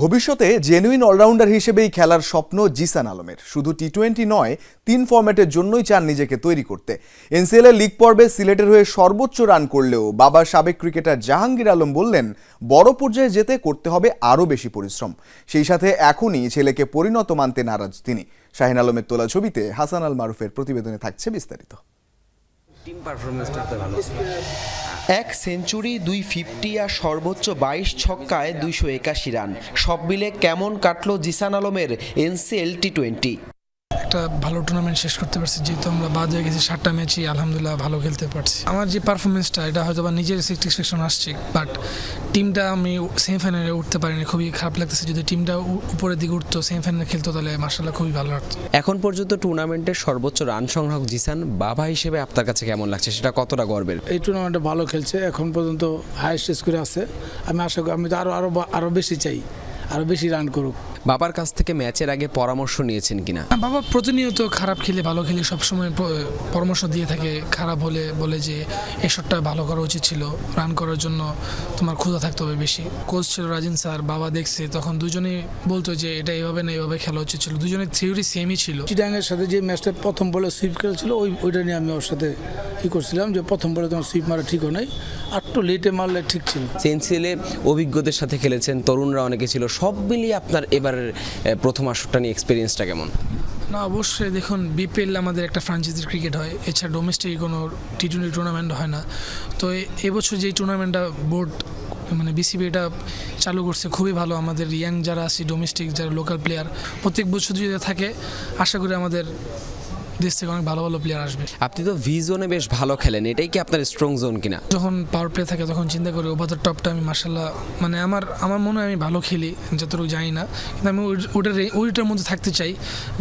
ভবিষ্যতে genuine allrounder হিসেবেই খেলার স্বপ্ন জিসান আলমের। শুধু টি টোয়েন্টি নয়, তিন ফরম্যাটের জন্যই চান নিজেকে তৈরি করতে। এনসিএল লিগ পর্বে সিলেটের হয়ে সর্বোচ্চ রান করলেও বাবা সাবেক ক্রিকেটার জাহাঙ্গীর আলম বললেন, বড় পর্যায়ে যেতে করতে হবে আরও বেশি পরিশ্রম। সেই সাথে এখনই ছেলেকে পরিণত মানতে নারাজ তিনি। শাহিন আলমের তোলা ছবিতে হাসান আল মারুফের প্রতিবেদনে থাকছে বিস্তারিত। টিম পারফরমেন্সটা ভালো। এক সেঞ্চুরি, দুই ফিফটি আর সর্বোচ্চ বাইশ ছক্কায় দুইশো একাশি রান। সব মিলে কেমন কাটল জিসান আলমের এনসিএল টি টোয়েন্টি? একটা ভালো টুর্নামেন্ট শেষ করতে পারছি যেহেতু আমরা বাদ হয়ে গেছি সাতটা ম্যাচই আলহামদুলিল্লাহ ভালো খেলতে পারছি। আমার যে পারফরমেন্সটা এটা হয়তো বা নিজের স্যাটিসফ্যাকশন আসছে বাট টিমটা আমি সেমিফাইনালে উঠতে পারিনি খুবই খারাপ লাগতেছে। যদি টিমটা উপরের দিকে উঠতো সেমিফাইনালে খেলতো তাহলে মার্শাল্লাহ খুবই ভালো লাগতো। এখন পর্যন্ত টুর্নামেন্টের সর্বোচ্চ রান সংগ্রাহক জিসান বাবা হিসেবে আপনার কাছে কেমন লাগছে? সেটা কতটা গর্বের? এই টুর্নামেন্টে ভালো খেলছে এখন পর্যন্ত হাইয়েস্ট স্কোরে আছে। আমি আশা করি আমি তো আরও আরও আরও বেশি চাই আরও বেশি রান করুক। বাবার কাছ থেকে ম্যাচের আগে পরামর্শ নিয়েছেন কিনা? বাবা প্রতিনিয়ত খারাপ খেলে ভালো খেলে সবসময় পরামর্শ দিয়ে থাকে। খারাপ হলে বলে যে এই শটটা ভালো করা উচিত ছিল। রান করার জন্য তোমার ক্ষুধা থাকতে হবে বেশি। কোচ ছিল রাজিন স্যার বাবা দেখছে তখন দুজনেই বলতো যে এটা এইভাবে না এইভাবে খেলা উচিত ছিল। দুজনের থিওরি সেমই ছিল। চিটাঙ্গের সাথে যে ম্যাচটা প্রথম বলে সুইপ খেলছিল ওই ওইটা নিয়ে আমি ওর সাথে ই করছিলাম যে প্রথম বলে তোমার সুইপ মারা ঠিক নাই আর একটু লেটে মারলে ঠিক ছিল। সেন্সিলে অভিজ্ঞদের সাথে খেলেছেন তরুণরা অনেকে ছিল। সব মিলিয়ে আপনার এবারের প্রথম আসরটা নিয়ে এক্সপিরিয়েন্সটা কেমন? না, অবশ্যই দেখুন বিপিএল আমাদের একটা ফ্রাঞ্চাইজির ক্রিকেট হয়। এছাড়া ডোমেস্টিক কোনো টি টোয়েন্টি টুর্নামেন্ট হয় না। তো এবছর যেই টুর্নামেন্টটা বোর্ড মানে বিসিবি এটা চালু করছে, খুবই ভালো। আমাদের ইয়াং যারা আছে ডোমেস্টিক যারা লোকাল প্লেয়ার প্রত্যেক বছর যদি থাকে, আশা করি আমাদের দেশ থেকে অনেক ভালো ভালো প্লেয়ার আসবে। আপনি তো ভি জোনে বেশ ভালো খেলেন এটাই কি আপনার স্ট্রং জোন কিনা? যখন পাওয়ার প্লে থাকে তখন চিন্তা করি ওভার দ্য টপটা আমি মার্শাল্লাহ মানে আমার আমার মনে হয় আমি ভালো খেলি যতটুকু জানি না। কিন্তু আমি ওটার ওইটার মধ্যে থাকতে চাই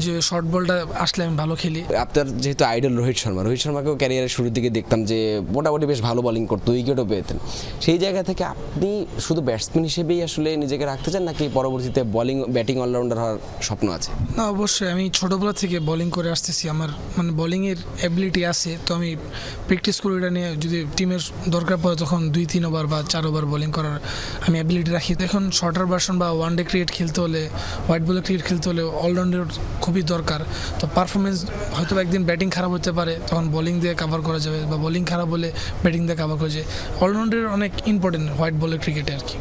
যে শর্ট বলটা আসলে আমি ভালো খেলি। আপনার যেহেতু আইডল রোহিত শর্মা রোহিত শর্মাকেও ক্যারিয়ারের শুরুর দিকে দেখতাম যে মোটামুটি বেশ ভালো বোলিং করতো উইকেটও পেতেন। সেই জায়গা থেকে আপনি শুধু ব্যাটসম্যান হিসেবেই আসলে নিজেকে রাখতে চান নাকি পরবর্তীতে বলিং ব্যাটিং অলরাউন্ডার হওয়ার স্বপ্ন আছে? না অবশ্যই আমি ছোটোবেলা থেকে বোলিং করে আসতেছি আমার মানে বোলিংয়ের অ্যাবিলিটি আছে, তো আমি প্র্যাকটিস করি এটা নিয়ে। যদি টিমের দরকার পড়ে তখন দুই, তিন ওভার বা চার ওভার বোলিং করার আমি অ্যাবিলিটি রাখি। এখন শর্টার ভার্সন বা ওয়ান ডে ক্রিকেট খেলতে হলে হোয়াইট বলে ক্রিকেট খেলতে হলে অলরাউন্ডার খুবই দরকার। তো পারফরমেন্স হয়তো একদিন ব্যাটিং খারাপ হতে পারে, তখন বোলিং দিয়ে কাভার করা যাবে বা বোলিং খারাপ হলে ব্যাটিং দিয়ে কাভার করা যায়। অলরাউন্ডার অনেক ইম্পর্টেন্ট হোয়াইট বলের ক্রিকেটে আর কি।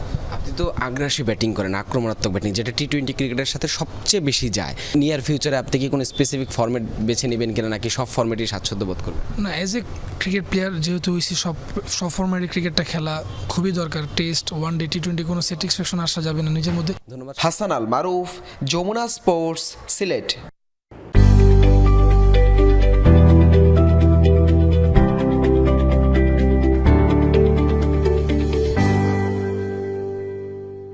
আপনি তো আগ্রাসী ব্যাটিং করেন আক্রমণাত্মক ব্যাটিং যেটা টি টোয়েন্টি ক্রিকেটের সাথে সবচেয়ে বেশি যায়। নিয়ার ফিউচারে আপনি কি কোনো স্পেসিফিক ফর্মেট বেছে নেবেন কিনা নাকি সব ফর্মেটই স্বাচ্ছন্দ্য বোধ করবেন? না এজ এ ক্রিকেট প্লেয়ার যেহেতু হয়েছি সব সব ফর্মেটের ক্রিকেটটা খেলা খুবই দরকার। Test one day T twenty কোনো স্যাটিসফ্যাকশন আসা যাবে না নিজের মধ্যে। ধন্যবাদ। হাসান আল মারুফ যমুনা স্পোর্টস সিলেট।